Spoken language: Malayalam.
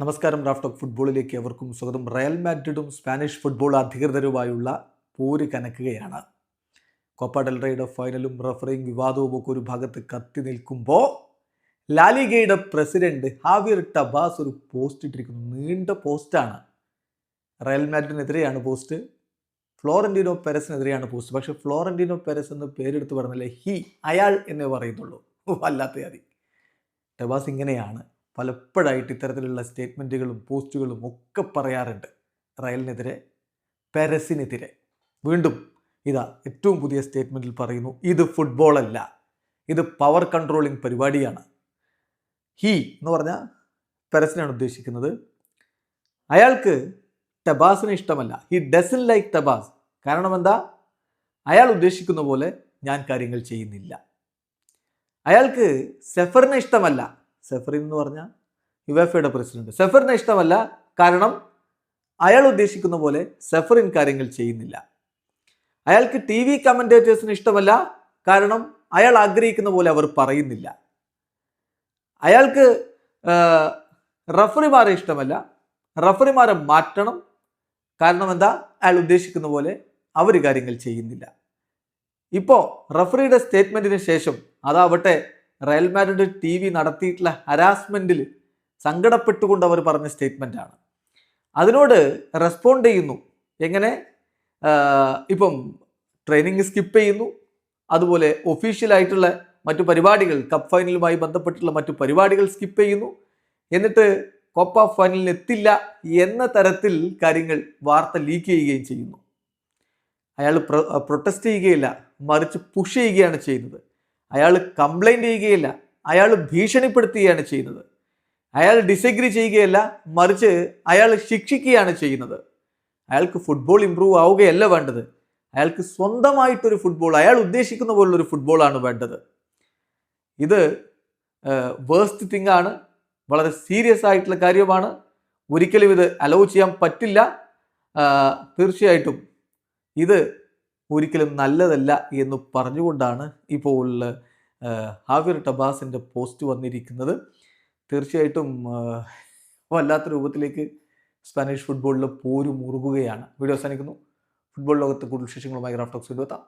നമസ്കാരം റാഫ്റ്റ് ഓഫ് ഫുട്ബോളിലേക്ക് അവർക്കും സ്വാഗതം. റയൽ മാഡ്രിഡും സ്പാനിഷ് ഫുട്ബോൾ അധികൃതരുമായുള്ള പോര് കനക്കുകയാണ്. കോപ്പ ഡെൽറയുടെ ഫൈനലും റഫറിയും വിവാദവും ഒക്കെ ഒരു ഭാഗത്ത് കത്തി നിൽക്കുമ്പോൾ ലാലിഗയുടെ പ്രസിഡന്റ് ഹാവിയർ ടബാസ് ഒരു പോസ്റ്റ് ഇട്ടിരിക്കുന്നു. നീണ്ട പോസ്റ്റാണ്. റയൽ മാഡ്രിഡിനെതിരെയാണ് പോസ്റ്റ്. ഫ്ലോറന്റീനോ പെരസിനെതിരെയാണ് പോസ്റ്റ്. പക്ഷേ ഫ്ലോറന്റീനോ പെരസ് എന്ന് പേരെടുത്ത് പറഞ്ഞില്ലേ ഹി അയാൾ എന്നേ പറയുന്നുള്ളൂ. വല്ലാത്ത അതി ടബാസ് ഇങ്ങനെയാണ്. പലപ്പോഴായിട്ട് ഇത്തരത്തിലുള്ള സ്റ്റേറ്റ്മെന്റുകളും പോസ്റ്റുകളും ഒക്കെ പറയാറുണ്ട്. റയലിനെതിരെ പെരസിനെതിരെ. വീണ്ടും ഇതാ ഏറ്റവും പുതിയ സ്റ്റേറ്റ്മെന്റിൽ പറയുന്നു ഇത് ഫുട്ബോളല്ല ഇത് പവർ കൺട്രോളിങ് പരിപാടിയാണ്. ഹി എന്ന് പറഞ്ഞാൽ പെരസിനാണ് ഉദ്ദേശിക്കുന്നത്. അയാൾക്ക് ടബാസിന് ഇഷ്ടമല്ല. ഹി ഡസൻ ലൈക്ക് ടബാസ് കാരണം എന്താ? അയാൾ ഉദ്ദേശിക്കുന്ന പോലെ ഞാൻ കാര്യങ്ങൾ ചെയ്യുന്നില്ല. അയാൾക്ക് സെഫറിനെ ഇഷ്ടമല്ല. സെഫറിൻ എന്ന് പറഞ്ഞാൽ യുവേഫയുടെ പ്രസിഡന്റ്. സെഫറിനെ ഇഷ്ടമല്ല കാരണം അയാൾ ഉദ്ദേശിക്കുന്ന പോലെ സെഫറിൻ കാര്യങ്ങൾ ചെയ്യുന്നില്ല. അയാൾക്ക് ടി വി കമന്റേറ്റേഴ്സിന് ഇഷ്ടമല്ല കാരണം അയാൾ ആഗ്രഹിക്കുന്ന പോലെ അവർ പറയുന്നില്ല. അയാൾക്ക് റഫറിമാരെ ഇഷ്ടമല്ല. റഫറിമാരെ മാറ്റണം കാരണം എന്താ? അയാൾ ഉദ്ദേശിക്കുന്ന പോലെ അവർ കാര്യങ്ങൾ ചെയ്യുന്നില്ല. ഇപ്പോൾ റഫറിയുടെ സ്റ്റേറ്റ്മെന്റിന് ശേഷം അതാവട്ടെ റയൽ മാഡ്രിഡ് ടി വി നടത്തിയിട്ടുള്ള ഹരാസ്മെന്റിൽ സങ്കടപ്പെട്ടുകൊണ്ട് അവർ പറഞ്ഞ സ്റ്റേറ്റ്മെന്റാണ് അതിനോട് റെസ്പോണ്ട് ചെയ്യുന്നു. എങ്ങനെ? ഇപ്പം ട്രെയിനിങ് സ്കിപ്പ് ചെയ്യുന്നു. അതുപോലെ ഒഫീഷ്യലായിട്ടുള്ള മറ്റു പരിപാടികൾ കപ്പ് ഫൈനലുമായി ബന്ധപ്പെട്ടുള്ള മറ്റു പരിപാടികൾ സ്കിപ്പ് ചെയ്യുന്നു. എന്നിട്ട് കോപ്പ ഫൈനലിൽ എത്തില്ല എന്ന തരത്തിൽ കാര്യങ്ങൾ വാർത്ത ലീക്ക് ചെയ്യുകയും ചെയ്യുന്നു. അയാൾ പ്രൊട്ടസ്റ്റ് ചെയ്യുകയില്ല. മറിച്ച് പുഷ് ചെയ്യുകയാണ് ചെയ്യുന്നത്. അയാൾ കംപ്ലൈന്റ് ചെയ്യുകയില്ല. അയാൾ ഭീഷണിപ്പെടുത്തുകയാണ് ചെയ്യുന്നത്. അയാൾ ഡിസഗ്രി ചെയ്യുകയല്ല മറിച്ച് അയാൾ ശിക്ഷിക്കുകയാണ് ചെയ്യുന്നത്. അയാൾക്ക് ഫുട്ബോൾ ഇമ്പ്രൂവ് ആവുകയല്ല വേണ്ടത്. അയാൾക്ക് സ്വന്തമായിട്ടൊരു ഫുട്ബോൾ അയാൾ ഉദ്ദേശിക്കുന്ന പോലുള്ളൊരു ഫുട്ബോളാണ് വേണ്ടത്. ഇത് വേസ്റ്റ് തിങ് ആണ്. വളരെ സീരിയസ് ആയിട്ടുള്ള കാര്യമാണ്. ഒരിക്കലും ഇത് അലോ ചെയ്യാൻ പറ്റില്ല. തീർച്ചയായിട്ടും ഇത് ഒരിക്കലും നല്ലതല്ല എന്ന് പറഞ്ഞുകൊണ്ടാണ് ഇപ്പോൾ ഹാവിർ ടബാസിന്റെ പോസ്റ്റ് വന്നിരിക്കുന്നത്. തീർച്ചയായിട്ടും വല്ലാത്ത രൂപത്തിലേക്ക് സ്പാനിഷ് ഫുട്ബോളിൽ പോരും മുറുകുകയാണ്. വീഡിയോ അവസാനിക്കുന്നു. ഫുട്ബോൾ ലോകത്തെ കൂടുതൽ വിശേഷങ്ങളുമായി ഗ്രാഫ്റ്റോക്സ് എത്താം.